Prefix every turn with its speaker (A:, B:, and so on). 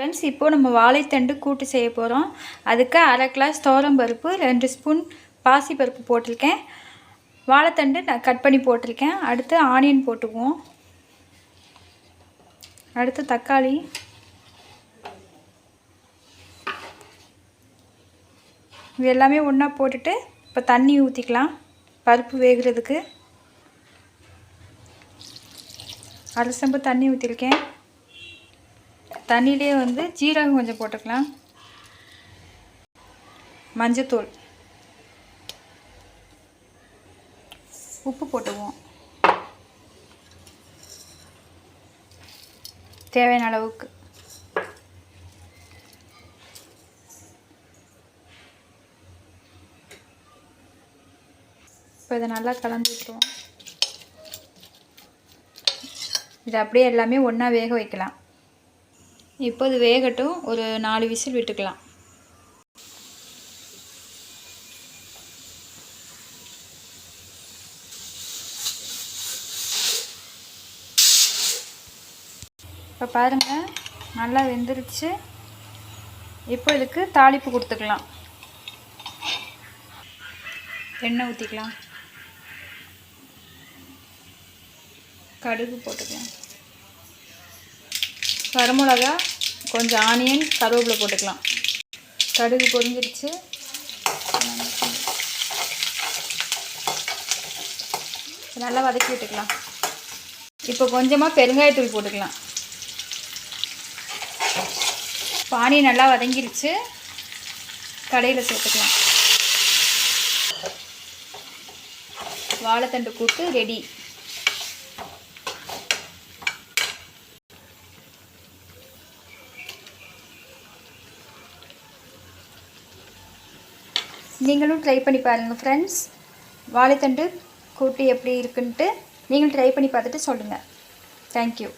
A: Friends இப்போது நம்ம வாழைத்தண்டு கூட்டு செய்ய போகிறோம் அதுக்கு அரை கிளாஸ் பருப்பு ரெண்டு ஸ்பூன் பாசிப்பருப்பு போட்டிருக்கேன். வாழைத்தண்டு நான் கட் பண்ணி போட்டிருக்கேன். அடுத்து ஆனியன் போட்டுக்குவோம். அடுத்து தக்காளி. இது எல்லாமே ஒன்றா போட்டுட்டு இப்போ தண்ணி ஊற்றிக்கலாம் பருப்பு வேகிறதுக்கு. அரசம்பு தண்ணி ஊற்றிருக்கேன் தண்ணியிலே வந்து ஜீரகம் கொஞ்சம் போட்டுக்கலாம். மஞ்சத்தூள். உப்பு போட்டுக்குவோம். தேவையான அளவுக்கு. இப்போ இதை நல்லா கலந்து விட்டுருவோம். இதை அப்படியே எல்லாமே ஒன்றா வேக வைக்கலாம். இப்போ இது வேகட்டும் ஒரு நாலு விசில் விட்டுக்கலாம். இப்போ பாருங்கள் நல்லா வெந்துருச்சு. இப்போ இதுக்கு தாளிப்பு கொடுத்துக்கலாம். எண்ணெய் ஊற்றிக்கலாம் கடுகு போட்டுக்கலாம். வரமிளகா கொஞ்சம் ஆனியன் கருவேப்பிலை போட்டுக்கலாம். கடுகு பொரிஞ்சிருச்சு. நல்லா வதக்கி விட்டுக்கலாம். இப்போ கொஞ்சமாக பெருங்காயத்தூள் போட்டுக்கலாம். பானி நல்லா வதங்கிருச்சு. கடையில் சேர்த்துக்கலாம். வாழைத்தண்டு கூட்டு ரெடி. நீங்களும் ட்ரை பண்ணி பாருங்கள் ஃப்ரெண்ட்ஸ் வாழைத்தண்டு கூட்டு எப்படி இருக்குன்ட்டு நீங்களும் ட்ரை பண்ணி பார்த்துட்டு சொல்லுங்கள் தேங்க்யூ